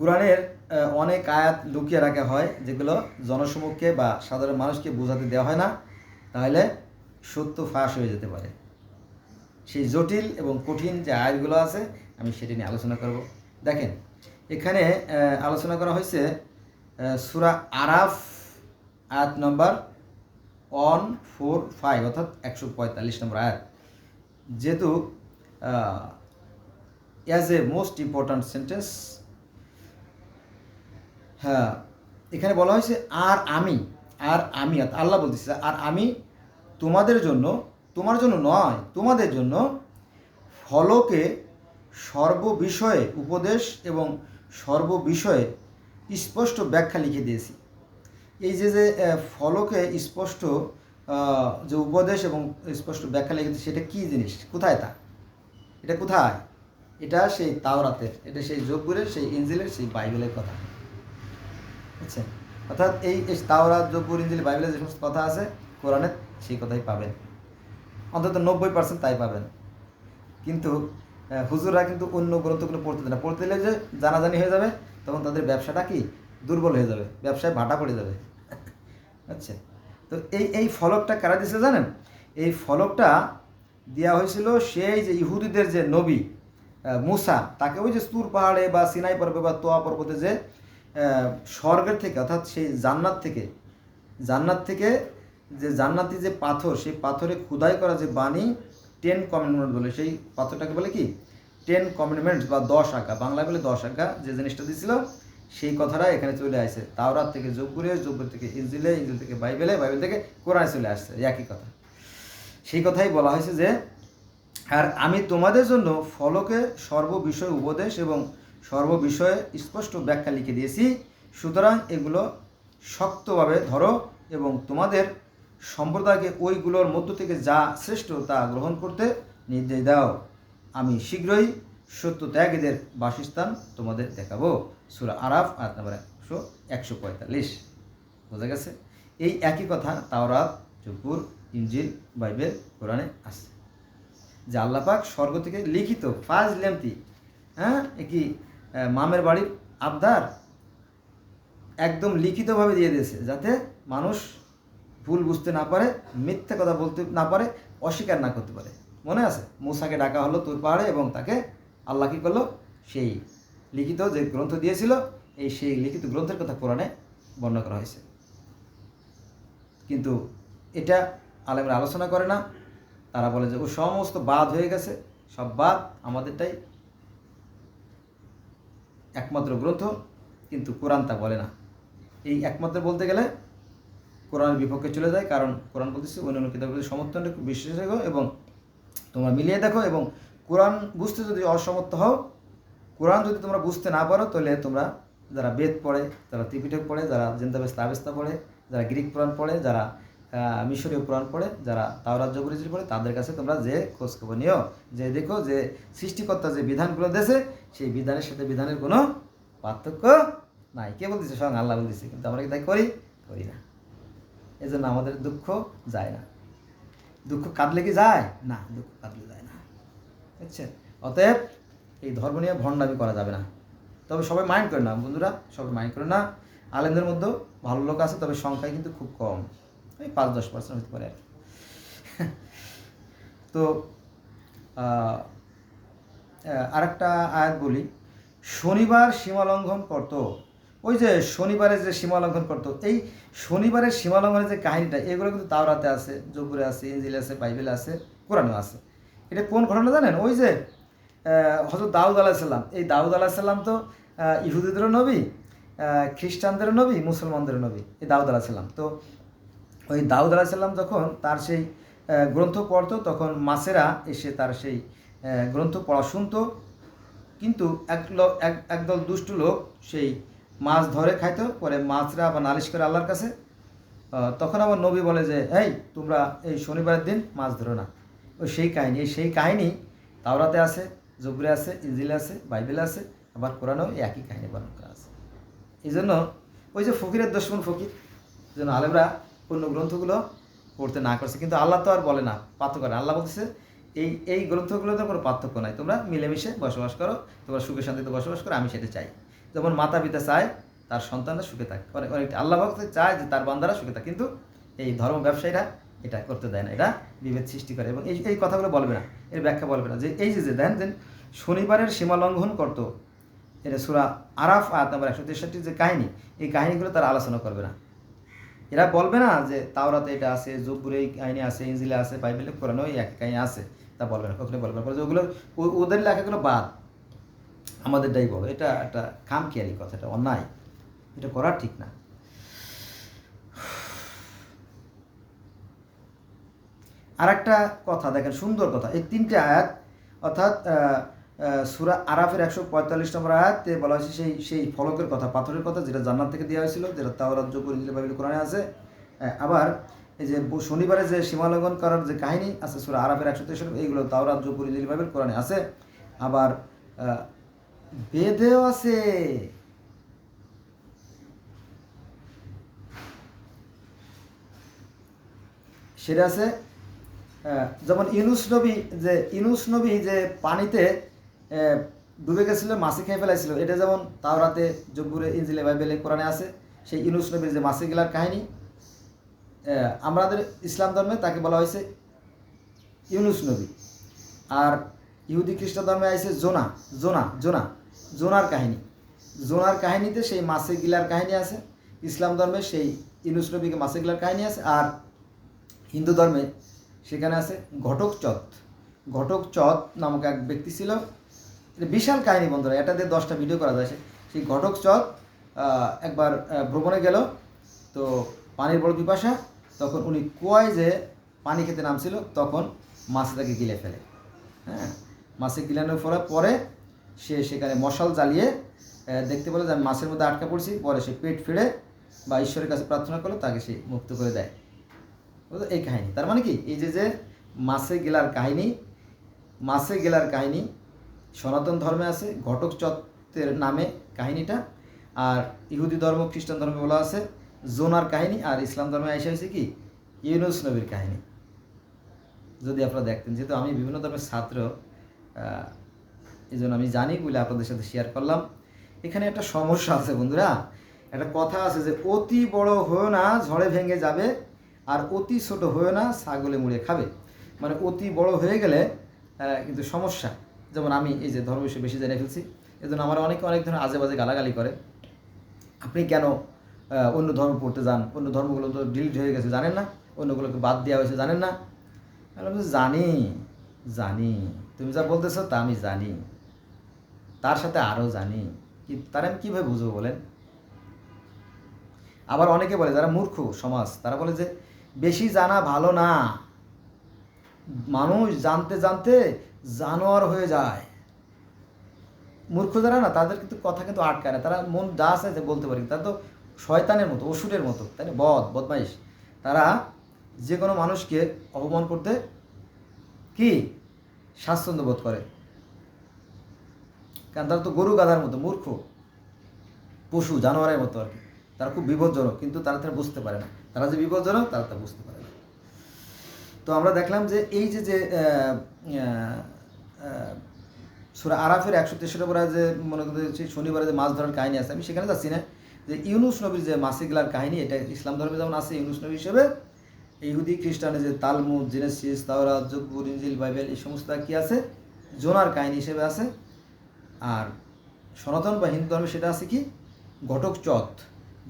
কোরআনের অনেক আয়াত লুকিয়ে রাখা হয়, যেগুলো জনসমক্ষে বা সাধারণ মানুষকে বোঝাতে দেওয়া হয় না, তাহলে সত্য ফাঁস হয়ে যেতে পারে। সেই জটিল এবং কঠিন যে আয়াতগুলো আছে, আমি সেটি নিয়ে আলোচনা করব। দেখেন, এখানে আলোচনা করা হয়েছে সুরা আরাফ, আয়াত নম্বর ওয়ান, ফোর, ফাইভ, অর্থাৎ একশো পঁয়তাল্লিশ নম্বর আয়াত। যেহেতু as a most important sentence হ্যাঁ এখানে বলা হয়েছে আর আমি আর আমি আল্লাহ বলতেছে, আর আমি তোমাদের জন্য, তোমার জন্য নয়, তোমাদের জন্য ফলকে সর্ববিষয়ে উপদেশ এবং সর্ববিষয়ে স্পষ্ট ব্যাখ্যা লিখে দিয়েছি। এই যে যে ফলকে স্পষ্ট যে উপদেশ এবং স্পষ্ট ব্যাখ্যা লিখে দিয়েছি, সেটা কী জিনিস? কোথায় তা? এটা কোথায়? এটা সেই তাওরাতের, এটা সেই জব্বুরের, সেই ইঞ্জিলের সেই বাইবেলের কথা। বুঝছেন? অর্থাৎ এই তাওরাত জব্বুর ইঞ্জিল বাইবেলের যে সমস্ত কথা আছে, কোরআনে সেই কথাই পাবেন। অন্তত নব্বই পার্সেন্ট তাই পাবেন। কিন্তু হুজুররা কিন্তু অন্য গ্রন্থগুলো পড়তে দেয় না। পড়তে দিলে যে জানাজানি হয়ে যাবে, তখন তাদের ব্যবসাটা কি? দুর্বল হয়ে যাবে। ব্যবসায় ভাটা পড়ে যাবে। আচ্ছা। তো এই এই ফলকটা কারা দিয়েছে জানেন? এই ফলকটা দেওয়া হয়েছিল সেই যে ইহুদিদের যে নবী মুসা, তাকে ওই যে স্তুর পাহাড়ে বা সিনাই পর্বে বা তোয়া পর্বতে যে স্বর্গের থেকে, অর্থাৎ সেই জান্নাত থেকে জান্নাত থেকে যে জান্নাতি যে পাথর, সেই পাথরে খুদাই করা যে বাণী টেন কমিটমেন্ট বলে, সেই পাথরটাকে বলে কি? টেন কমিটমেন্টস বা দশ আঁকা বাংলায় বলে দশ আঁকা যে জিনিসটা দিছিল সেই কথাটা এখানে চলে আসে। তাওরাত থেকে জব্বুরে জব্বুর থেকে ইঞ্জিলে ইঞ্জিল থেকে বাইবেলে, বাইবেল থেকে কোরআনে চলে আসছে একই কথা। সেই কথাই বলা হয়েছে যে, আর আমি তোমাদের জন্য ফলকে সর্ববিষয় উপদেশ এবং সর্ববিষয়ে স্পষ্ট ব্যাখ্যা লিখে দিয়েছি। সুতরাং এগুলো শক্তভাবে ধরো এবং তোমাদের সম্প্রদায়কে ওইগুলোর মধ্য থেকে যা শ্রেষ্ঠ তা গ্রহণ করতে নির্দেশ দাও। আমি শীঘ্রই সত্য ত্যাগীদের বাসস্থান তোমাদের দেখাবো। সুরা আরাফ, আয়াত নাম্বার একশো একশো পঁয়তাল্লিশ। বোঝা গেছে? এই একই কথা তাওরাত জব্বুর ইঞ্জিল বাইবেল, কোরআনে আছে। যে আল্লাপাক স্বর্গ থেকে লিখিত ফার্স্ট লেমতি হ্যাঁ কি মামের বাড়ির আবদার একদম লিখিতভাবে দিয়ে দিয়েছে, যাতে মানুষ ভুল বুঝতে না পারে, মিথ্যে কথা বলতে না পারে, অস্বীকার না করতে পারে। মনে আছে? মুসাকে ডাকা হলো তোর পাহাড়ে এবং তাকে আল্লাহ কী করল? সেই লিখিত যে গ্রন্থ দিয়েছিল, এই সেই লিখিত গ্রন্থের কথা কোরআনে বর্ণনা করা হয়েছে। কিন্তু এটা আলেমরা আলোচনা করে না। তারা বলে যে, ও সমস্ত বাদ হয়ে গেছে। সব বাদ আমাদেরটাই একমাত্র গ্রন্থ, কিন্তু কোরআন তা বলে না। এই একমাত্র বলতে গেলে কোরআনের বিপক্ষে চলে যায়, কারণ কোরআন বলতেছে অন্যান্য কিতাবের সমর্থন রেখো এবং তোমরা মিলিয়ে দেখো এবং কোরআন বুঝতে যদি অসমর্থ হও, কোরআন যদি তোমরা বুঝতে না পারো, তাহলে তোমরা যারা বেদ পড়ে, যারা ত্রিপিটক পড়ে, যারা জিন্দাবেস্তা আবেস্তা পড়ে, যারা গ্রিক পুরাণ পড়ে, যারা মিশরীয় পুরাণ পড়ে, যারা তাওরাত জবরিজিল পড়ে, তাদের কাছে তোমরা যে খোঁজ খবর নিও, যে দেখো যে সৃষ্টিকর্তা যে বিধানগুলো দেশে সেই বিধানের সাথে বিধানের কোনো পার্থক্য নাই। কে বলতেছে? স্বয়ং আল্লাহ বলতেছে, কিন্তু আমরা কি তাই করি? করি না। এই জন্য আমাদের দুঃখ যায় না। দুঃখ কাঁদলে কি যায়? না, দুঃখ কাঁদলে যায় না। বুঝছেন? অতএব এই ধর্ম নিয়ে ভণ্ডামি করা যাবে না। তবে সবাই মাইন্ড করে না বন্ধুরা, সবাই মাইন্ড করে না আলেমদের মধ্যেও ভালো লোক আছে, তবে সংখ্যায় কিন্তু খুব কম। ওই পাঁচ দশ পার্সেন্ট হতে পারে আর কি। তো আহ, আরেকটা আয়াত বলি শনিবার সীমালঙ্ঘন করত। ওই যে শনিবারে যে সীমালঙ্ঘন করত এই শনিবারের সীমালঙ্ঘনের যে কাহিনীটা এগুলো কিন্তু তাওরাতে আছে জব্বুরে আছে ইঞ্জিল আছে বাইবেল আছে কোরআনেও আছে। এটা কোন ঘটনা জানেন? ওই যে হজরত দাউদ আলাহিসাল্লাম এই দাউদ আলাহিসাল্লাম তো ইহুদিদেরও নবী খ্রিস্টানদেরও নবী মুসলমানদেরও নবী এই দাউদ আলাহিসাল্লাম তো ওই দাউদ আলাহিসাল্লাম যখন তার সেই গ্রন্থ পড়তো, তখন মাসেরা এসে তার সেই গ্রন্থ পড়া শুনতো। কিন্তু এক একদল দুষ্টু লোক সেই মাছ ধরে খাইতো, পরে মাছরা আবার নালিশ করে আল্লাহর কাছে। তখন আবার নবী বলে যে এই তোমরা এই শনিবারের দিন মাছ ধরো না। ওই সেই কাহিনী সেই কাহিনী তাওরাতে আছে, জবরে আছে ইঞ্জিলে আছে, বাইবেলে আছে, আবার কোরআনেও একই কাহিনী বর্ণনা করা আছে। এই জন্য ওই যে ফকিরের দুশ্মন ফকির, যেন আলেমরা অন্য গ্রন্থগুলো পড়তে না করছে। কিন্তু আল্লাহ তো আর বলে না, পার্থক্য করে আল্লাহ বলতেছে, এই এই গ্রন্থগুলোতে কোনো পার্থক্য নাই। তোমরা মিলেমিশে বসবাস করো, তোমরা সুখে শান্তিতে বসবাস করো, আমি সেটা চাই। যেমন মাতা পিতা চায়, তার সন্তানরা সুখে থাকে। অনেক আল্লাহ ভক্ত চায় যে তার বান্দারা সুখে থাকে। কিন্তু এই ধর্ম ব্যবসায়ীরা এটা করতে দেয় না। এটা বিভেদ সৃষ্টি করে। এবং এই এই কথাগুলো বলবে না। এর ব্যাখ্যা বলবে না। যে এই যে যে দেন যে শনিবারের সীমা লঙ্ঘন করতো। এটা সুরা আরাফ, আয়াত নম্বর একশো তেষট্টি যে কাহিনী, এই কাহিনীগুলো তারা আলোচনা করবে না। এরা বলবে না যে তাওরাতে এটা আছে, জব্বুরে এই কাহিনী আছে ইঞ্জিলে আছে, বাইবেলে কোরআনে ওই এক কাহিনী আছে। তা বলবে না কখনো বলবে না। ওগুলো ওদের লেখাগুলো বাদ। আমাদেরটাই বলো, এটা একটা খাম খেয়ালি কথা, এটা অন্যায়। এটা করা ঠিক না। আর একটা কথা দেখেন, সুন্দর কথা। এই তিনটে আয়াত, অর্থাৎ সুরা আরাফের একশো পঁয়তাল্লিশ নম্বর আয়াতে বলা হয়েছে সেই সেই ফলকের কথা, পাথরের কথা যেটা জান্নাত থেকে দেওয়া হয়েছিল, যেটা জবুর ইঞ্জিল বাইবেল কোরআনে আছে। আবার এই যে শনিবারে যে সীমালঙ্ঘন করার যে কাহিনী আছে সুরা আরাফের একশো তেষট্টি এইগুলো জবুর ইঞ্জিল বাইবেল কোরআনে আছে। আবার বেদেও আছে। সেটা আছে যেমন ইনুস নবী, যে ইনুস নবী যে পানিতে ডুবে গেছিল, মাছি খেয়ে ফেলাইছিল। এটা যেমন তাওরাতে জব্বুরে ইঞ্জিলে বাইবেলে কোরআনে আছে, সেই ইনুস নবীর যে মাছি গেলার কাহিনী আমাদের ইসলাম ধর্মে তাকে বলা হয়েছে ইউনুস নবী। আর ইহুদি খ্রিস্ট ধর্মে আছে জোনা জোনা জোনা, জোনার কাহিনী। জোনার কাহিনীতে সেই মাছে গিলার কাহিনী আছে, ইসলাম ধর্মে সেই ইউনুস নবীকে মাছে গিলার কাহিনী আছে, আর হিন্দু ধর্মে সেখানে আছে ঘটক চত ঘটক চত নামক এক ব্যক্তি ছিল বিশাল কাহিনী বন্ধুরা এটা দিয়ে দশটা ভিডিও করা যায়। সেই ঘটক আহ, একবার ভ্রমণে গেল তো পানির বড় পিপাসা তখন উনি কুয়ায় যে পানি খেতে নামছিল তখন মাছ তাকে গিলে ফেলে। হ্যাঁ মাছে গিলানোর পরে পরে সে সেখানে মশাল জ্বালিয়ে দেখতে পেল যে আমি মাছের মধ্যে আটকা পড়ছি পরে সে পেট ফিরে বা ঈশ্বরের কাছে প্রার্থনা করল তাকে সে মুক্ত করে দেয়। বুঝলো? এই কাহিনী। তার মানে কি? এই যে যে মাছে গেলার কাহিনী মাছে গেলার কাহিনী সনাতন ধর্মে আছে, ঘটক চত্বের নামে কাহিনীটা, আর ইহুদি ধর্ম, খ্রিস্টান ধর্মে বলা আছে, জোনার কাহিনী, আর ইসলাম ধর্মে আইসা হয়েছে কি? ইউনুস নবীর কাহিনী। যদি আপনারা দেখতেন, যেহেতু আমি বিভিন্ন ধর্মের ছাত্র এই জন্য আমি জানি বলে আপনাদের সাথে শেয়ার করলাম। এখানে একটা সমস্যা আছে, বন্ধুরা। একটা কথা আছে যে, অতি বড় হয়েও না, ঝড়ে ভেঙে যাবে, আর অতি ছোট হয়েও না, ছাগলে মুড়ে খাবে। মানে অতি বড় হয়ে গেলে কিন্তু সমস্যা। যেমন আমি এই যে ধর্ম বিষয়ে বেশি জেনে ফেলছি এই জন্য আমার অনেকে, অনেক ধরনের আজে বাজে গালাগালি করে। আপনি কেন অন্য ধর্ম পড়তে যান? অন্য ধর্মগুলো তো ডিলিট হয়ে গেছে, জানেন না? অন্যগুলোকে বাদ দেওয়া হয়েছে, জানেন না? জানি জানি। তুমি যা বলতেছো তা আমি জানি। তার সাথে আরও জানি। কি, তার আমি কীভাবে বুঝব বলেন? আবার অনেকে বলে, যারা মূর্খ সমাজ, তারা বলে যে, বেশি জানা ভালো না। মানুষ জানতে জানতে জানোয়ার হয়ে যায়। মূর্খ যারা না তাদের কিন্তু কথা কিন্তু আটকায় না। তারা মন যা আছে বলতে পারে। তারা তো শয়তানের মতো, অসুরের মতো, তাই না? বদ, বদমাইশ। তারা যে কোনো মানুষকে অপমান করতে কি? স্বাচ্ছন্দ্য বোধ করে। কারণ তারা তো গরু গাধার মতো, মূর্খ। পশু, জানোয়ারের মতো আর কি। তারা খুব বিপজ্জনক, কিন্তু তারা তারা বুঝতে পারে না। তারা যে বিপজ্জনক, তারা তা বুঝতে পারে তো আমরা দেখলাম যে এই যে যে সুরা আরাফের একশো তেষট্টি পরে যে মনে করতে শনিবারে যে মাছ ধরার কাহিনী আছে, আমি সেখানে যাচ্ছি না। যে ইউনুস নবীর যে মাসিগুলার কাহিনী, এটা ইসলাম ধর্মে যেমন আছে, ইউনুস নবী হিসেবে ইহুদি খ্রিস্টানের যে তালমুদ, জেনেসিস তাওরা জব্বুর ইনজিল, বাইবেল, এই সমস্ত কি আছে? জোনার কাহিনী হিসেবে আছে। আর সনাতন বা হিন্দু ধর্মে সেটা আছে কি? ঘটক চত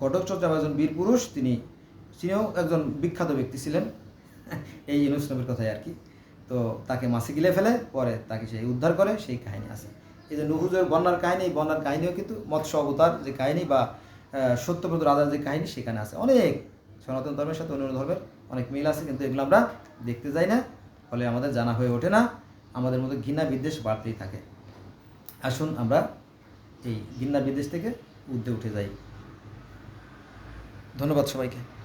ঘটক চত একজন বীর পুরুষ, তিনি, তিনিও একজন বিখ্যাত ব্যক্তি ছিলেন। এই ইউনুস কথাই আর কি। তো তাকে মাছে গিলে ফেলে পরে তাকে সে উদ্ধার করে সেই কাহিনী আছে। এই যে নুহুজের বন্যার কাহিনী বন্যার কাহিনীও কিন্তু মৎস্য অবতার যে কাহিনী বা আহ, সত্যব্রত রাজার যে কাহিনী সেখানে আছে। অনেক সনাতন ধর্মের সাথে অন্য ধর্মের অনেক মিল আছে কিন্তু এগুলো আমরা দেখতে যাই না ফলে আমাদের জানা হয়ে ওঠে না। আমাদের মধ্যে ঘৃণা বিদ্বেষ বাড়তেই থাকে। আসুন আমরা এই ঘৃণা বিদ্বেষ থেকে ঊর্ধ্বে উঠে যাই। ধন্যবাদ সবাইকে।